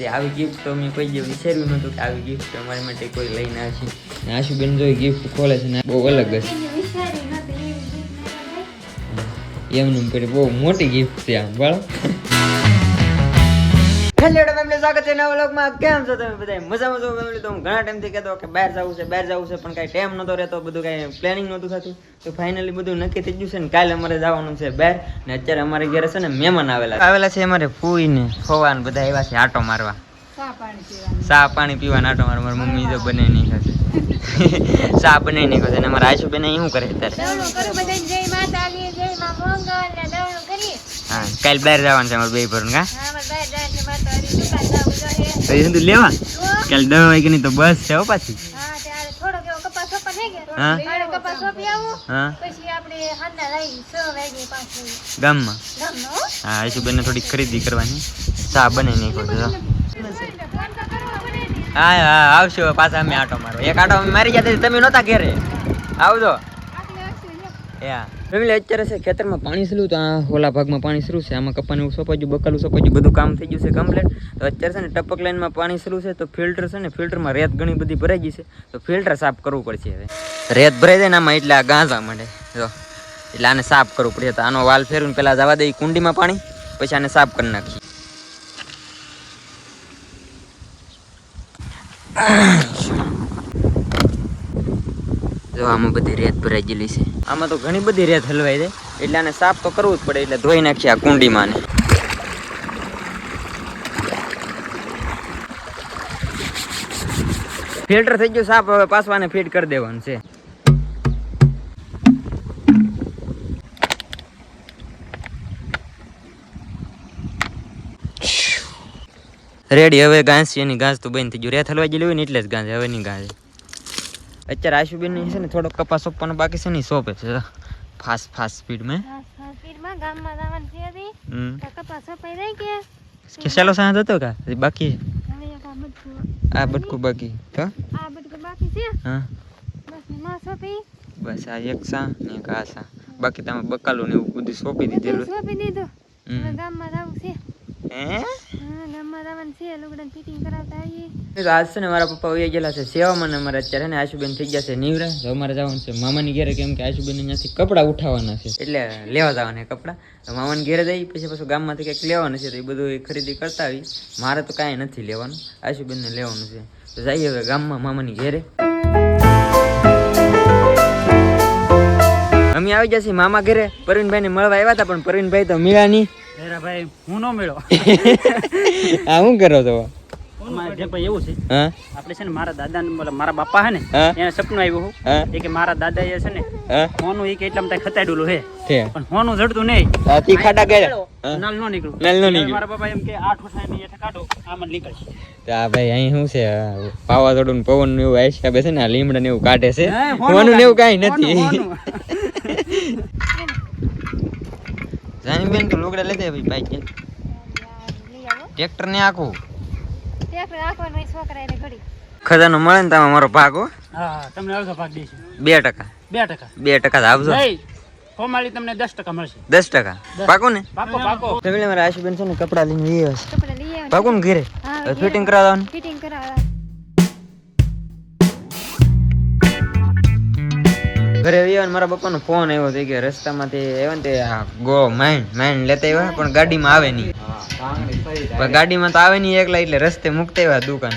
તે આવી ગિફ્ટ તો મેં કોઈ જે વિચાર્યું નહોતું કે આવી ગિફ્ટ અમારી માટે કોઈ લઈને આવશે. ને આશુબેન જો ગિફ્ટ ખોલે છે ને બહુ અલગ છે એમનું પેલી બહુ મોટી ગિફ્ટ છે આમ બરાબર હેલો ફેમિલી સ્વાગત છે નવા વ્લોગમાં. કેમ છો તમે બધા મજામાં છો? ફેમિલી તો હું ઘણા ટાઈમથી કહેતો કે બહાર જવું છે બહાર જવું છે પણ કાંઈ ટાઈમ નહોતો રહેતો બધું કાંઈ પ્લાનિંગ નહોતું થતું. તો ફાઇનલી બધું નક્કી થઈ ગયું છે ને કાલે અમારે જવાનું છે બહાર. ને અત્યારે અમારે ઘરે છે ને મહેમાન આવેલા આવેલા છે અમારે ફૂઈ ને ખોવા ને બધા આવ્યા છે આટો મારવા. ચા પાણી પીવાના. આટો મારવા. મારી મમ્મી તો બને નહીં ખાશે ચા બનાવી નહીં ખાશે ને અમારા આશુબેન અહીં શું કરે અત્યારે? ને હા કાલ બહાર જવાનું છે અમારે બે ભરું કા? તો લેવા? કાલ કાલે દસ વાગ્યાની તો બસ છે પાછી. સોપા સોંપી વાગે ગામમાં? હા? આશુબેનને થોડી ખરીદી કરવાની. ચા બનાવી નાખો છો ફોન તો કરવો પડે ને. હા હા, આવશો પાછા અમે આટો મારો એક આટો અમે મારી જતા, તમે નહોતા ઘેરે. આવજો. ફેમિલી, અત્યારે છે ખેતરમાં પાણી સલું, તો આ ઓલા ભાગમાં પાણી સરું છે. આમાં કપાને એવું બકાલું સોંપાયું બધું કામ થઈ ગયું છે કમ્પ્લીટ તો અત્યારે છે ને ટપક લાઈનમાં પાણી સરું છે, તો ફિલ્ટર છે ને ફિલ્ટરમાં રેત ઘણી બધી ભરાઈ ગઈ છે. તો ફિલ્ટર સાફ કરવું પડશે હવે. રેત ભરાઈ જાય ને આમાં, એટલે આ ગાંજા માંડે. જો, એટલે આને સાફ કરવું પડે. તો આનો વાલ ફેરવીને પહેલાં જવા દઈ કુંડીમાં પાણી, પછી આને સાફ કરી નાખીએ. જો આમાં બધી રેત ભરાઈ ગયેલી છે. આમાં તો ઘણી બધી રેત હલવાઈ જાય એટલે આને સાફ તો કરવું જ પડે, એટલે ધોઈ નાખીએ આ કુંડીમાં ફિલ્ટર થઈ ગયું, સાફ હવે પાસવાને ફિટ કરી દેવાનું છે. રેડી હવે ઘાસ છે એની ઘાસ તો બંધ થઈ ગયું. રેથ હલવાઈ ગયેલી હોય ને એટલે જ ઘાસ હવે નહીં ઘાસ. અત્યારે આશુબેન છે ને થોડો કપાસ સોંપવાનો બાકી છે ને સોંપે છે. ફાસ્ટ ફાસ્ટ સ્પીડમાં. સ્પીડમાં ગામમાં જવાનું છે. કપાસ સોંપાઈ સાંજ હતો કા? બાકી આ બટકું. બાકી. તો? આ બટકું બાકી છે? હા. બસમાં સોંપી. બસ આ એક સા ને એક આ સા બાકી તમે બકાલું ને એવું બધું સોંપી દીધેલું. સોંપી દીધું. ગામમાં જવું છે. હે? આજ છે ને મારા પપ્પા વહી ગયેલા છે સેવામાં અમારે અત્યારે ને આશુબેન થઈ ગયા છે નીવરા અમારે જવાનું છે મામાની ઘરે કેમ કે આશુબેન ત્યાંથી કપડાં ઉઠાવવાના છે. એટલે લેવા જવાના કપડાં. મામાની ઘરે જઈ પછી પાછું ગામમાંથી કંઈક લેવાનું છે તો એ બધું ખરીદી કરતા આવી મારે તો કાંઈ નથી લેવાનું. આશુબેનને લેવાનું છે. તો જઈએ હવે ગામમાં મામાની ઘેરે. અમે આવી જશે મામા ઘરે. પરવીનભાઈ ને મળવા આવ્યા હતા, પણ પરવીનભાઈ તો મળ્યા નહીં ભાઈ હું નો મેળો. આ શું કરો તો એવું છે હા? આપણે છે ને મારા દાદા ને મારા બાપા હે ને હા? એને સપનું આવ્યું હું? કે મારા દાદા એ છે ને હોનું એ કે એટલામાં ખતાડેલું હે છે. પણ હોનું જડતું નહીં. આથી ખાડા ગયા નાલ નો નીકળું. નાલ નો નીકળ્યું. મારા બાપા એમ કે આઠ વર્ષની હેઠળ કાઢો આમાં નીકળશે. તો આ ભાઈ અહીં શું છે? ને પવન ને એવું આઈસા છે ને આ લીમડા ને એવું કાઢે છે. હે, હોનું ને એવું કાંઈ નથી હોનું. જાની બેન તો લુગડા લઈ ભાઈ ભાઈ બાઈક ટ્રેક્ટર ને આખું? ખજાનો મળે ને તમે મારો ભાગ હો? તમને અડધો ભાગ દઈશું બે ટકા. બે ટકા બે ટકા આપજો. કોમાળી તમને દસ ટકા. મળશે દસ ટકા પાકો ને? પાકો. પાકો મારા આશુબેન છે ને કપડા લઈને લઈ આવ્યા છે. કપડા લઈ આવો પાકો ને ઘરે? ફિટિંગ કરાવવાનું? ફિટિંગ કરાવવા ઘરે આવ્યા ને મારા પપ્પાનો ફોન આવ્યો હતો કે રસ્તામાંથી આવ્યો ને તે ગો માઇન્ડ માઇન્ડ લેતા આવ્યા પણ ગાડીમાં આવે નહીં. પણ ગાડીમાં તો આવે નહીં એકલા એટલે રસ્તે મૂકતા આવ્યા દુકાન.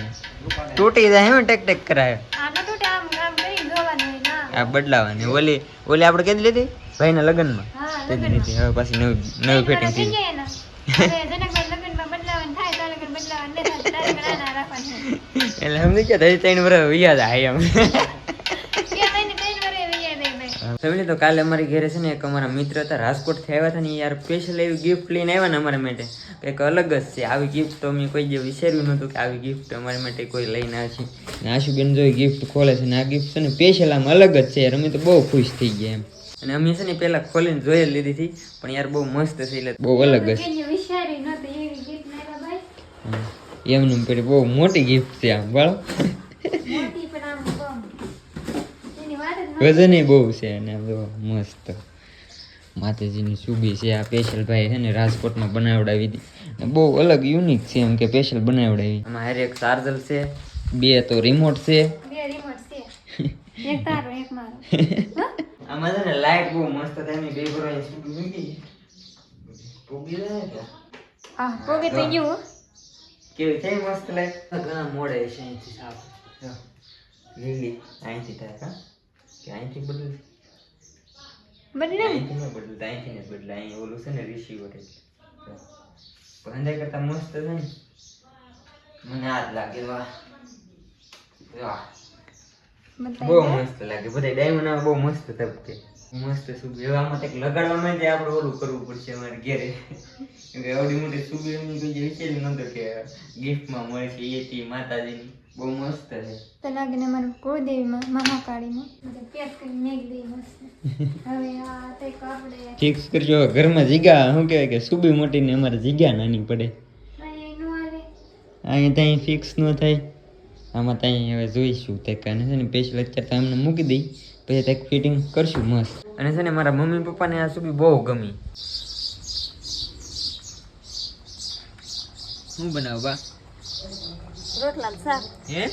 તૂટી જાય એમ ટેક ટેક કરાય આ તે બદલાવાની. ઓલી ઓલી આપણે કેદી લીધી? ભાઈના લગ્નમાં? હા તેદી લીધી? હવે પાછી નવી નવી ફિટિંગ થઈ થઈ જાય. ત્રણ વર્ષ લગ્નમાં બદલાવાનું ફેમિલી તો કાલે અમારી ઘરે છે ને એક અમારા મિત્ર હતા રાજકોટથી આવ્યા હતા ને યાર સ્પેશિયલ એવી ગિફ્ટ લઈને આવ્યા ને અમારા માટે. કંઈક અલગ જ છે. આવી ગિફ્ટ તો અમે કોઈ જે વિચાર્યું નહોતું કે આવી ગિફ્ટ અમારા માટે કોઈ લઈને આવશે. ને આશુબેન જો ગિફ્ટ ખોલે છે ને આ ગિફ્ટ છે ને સ્પેશિયલ આમ અલગ જ છે યાર. અમે તો બહુ ખુશ થઈ ગયા એમ. અને અમે છે ને પહેલાં ખોલીને જોઈ લીધી હતી પણ યાર બહુ મસ્ત છે એટલે બહુ અલગ જ. એમનું પેલી બહુ મોટી ગિફ્ટ છે આમ બરાબર મોટી પણ આમ કમ એની વાત જ ન વજન બહુ છે અને મસ્ત. માતાજીની સુબી છે. આ સ્પેશિયલ ભાઈ છે ને રાજકોટમાં બનાવડાવી હતી. બહુ અલગ યુનિક છે એમ કે પેશલ બનાવડાવી. આમાં હારે એક ચાર્જર છે. બે તો રિમોટ છે. આમાં છે ને લાઈટ બહુ મસ્ત બે જાય આ પોગે ગયું કેવી થઈ મસ્ત લાઈટ ઘણા મોડે છે અહીંથી સાફ. લીલી અહીંથી થાય કા કે અહીંથી બદલું બદલે અહીંથી ન બદલું અહીંથી ને બદલે. અહીં ઓલું છે ને રિસીવર પંજાઈ કરતા મસ્ત છે ને. મને આ જ લાગે વાહ. વાહ. બહુ મસ્ત લાગે. બધા ડાયમંડ બહુ મસ્ત તબકે. મસ્ત સુબી હવે આમાં કંઈક લગાડવામાં જે આપણે ઓલું કરવું પડશે અમારે ઘેરે. કેમ કે આવડી મોટી સુબીની કોઈ વિચારી વિચાર્યું નહોતું કે ગિફ્ટમાં મળે છે એ તી માતાજીની. બહુ મસ્ત છે. તનાગ ને. મારું કુળદેવીમાં મહાકાળીમાં પેક કરી મેઘ દઈ મસ્ત. હવે આ તે આપણે ફિક્સ કરજો ઘરમાં જીગા શું કહેવાય કે સુબી મોટી ને અમારે જીગા નાની પડે. અહીંયા નો આવે. અહીંયા ત્યાં ફિક્સ ન થાય. આમાં ત્યાં હવે જોઈશું તે કાને છે ને પેશલ અત્યારે તો એમને મૂકી દઈ. પછી ત્યાં ફિટિંગ કરશું મસ્ત. અને છે ને મારા મમ્મી પપ્પાને આ સુબી બહુ ગમી. શું બનાવ બા? રોટલા શાક. હે?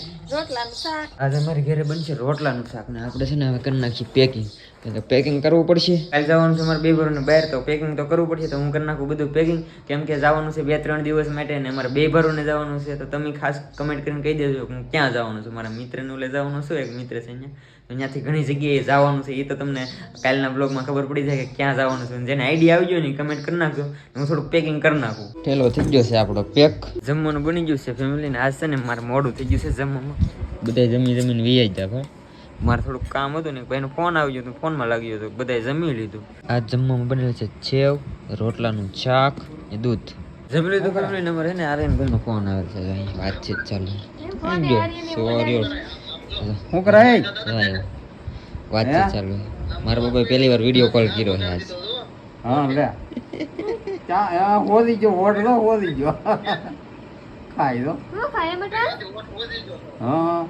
શાક. આજે મારી ઘરે બનશે રોટલાનું શાક ને આપણે છે ને હવે કરી નાખીએ પેકિંગ એટલે પેકિંગ કરવું પડશે. કાલે જવાનું છે મારે બે ભરોને બહાર તો પેકિંગ તો કરવું પડશે તો હું કરી નાખું બધું પેકિંગ કેમ કે જવાનું છે બે ત્રણ દિવસ માટે ને મારે બે ભરોને જવાનું છે તો તમે ખાસ કમેન્ટ કરીને કહી દેજો કે હું ક્યાં જવાનું છું. મારા મિત્રનું લે જવાનું છું એક મિત્ર છે અહીંયા? તો ત્યાંથી ઘણી જગ્યાએ જવાનું છે એ તો તમને કાલના બ્લોગમાં ખબર પડી જાય કે ક્યાં જવાનું છે. જેને આઈડિયા આવી ગયો ને કમેન્ટ કરી નાખજો હું થોડું પેકિંગ કરી નાખું. ઠેલો થઈ ગયો છે આપણો પેક જમવાનું બની ગયું છે ફેમિલીને આજ છે ને મારે મોડું થઈ ગયું છે જમવામાં. બધા જમી જમીને વિયાઈ જા ભાઈ. મારે થોડુંક કામ હતું ને ભાઈનો ફોન આવી ગયો હતો ફોનમાં લાગી ગયો તો બધાએ જમી લીધું. આ જમવામાં બનેલું છે છેવ રોટલાનું શાક એ દૂધ. જમી લીધું ફેમિલી નંબર હે ને આર્યનભાઈનો ફોન આવે છે અહીં વાતચીત ચાલુ. સોરી શું કરાય? વાતચીત ચાલુ. મારા બાબાએ પહેલી વાર વીડિયો કોલ કર્યો છે આજ. હા લે. ચા હોદી ગયો હોટલો હોદી ગયો. ખાઈ દો હું ખાય બેટા? હા.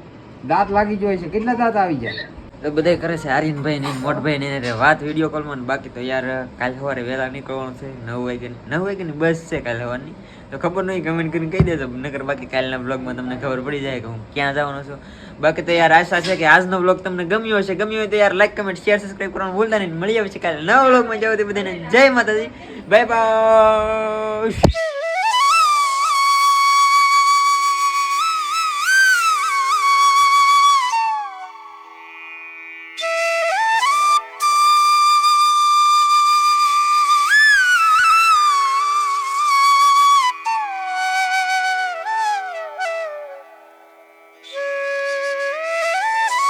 દાંત લાગી જાય છે. કેટલા દાંત આવી જાય? તો બધા કરે છે, આર્યનભાઈ ને મોટભાઈ ને વાત વીડિયો કોલમાં બાકી તો યાર, કાલ સવારે વહેલા નીકળવાનું છે, નવ વાગે નવ વાગે ની બસ છે કાલ સવારની. તો ખબર નહીં કમેન્ટ કરીને કહી દેજો. નકર બાકી કાલના બ્લોગમાં તમને ખબર પડી જાય કે હું ક્યાં જવાનો છું. બાકી તો યાર આશા છે કે આજનો બ્લોગ તમને ગમ્યો હશે. ગમ્યો હોય તો યાર લાઈક કમેન્ટ શેર સબસ્ક્રાઈબ કરવાનું ભૂલતા નહીં. મળી આવે છે કાલે નવા બ્લોગમાં જાવ તે બધાને. જય માતાજી. Bye bye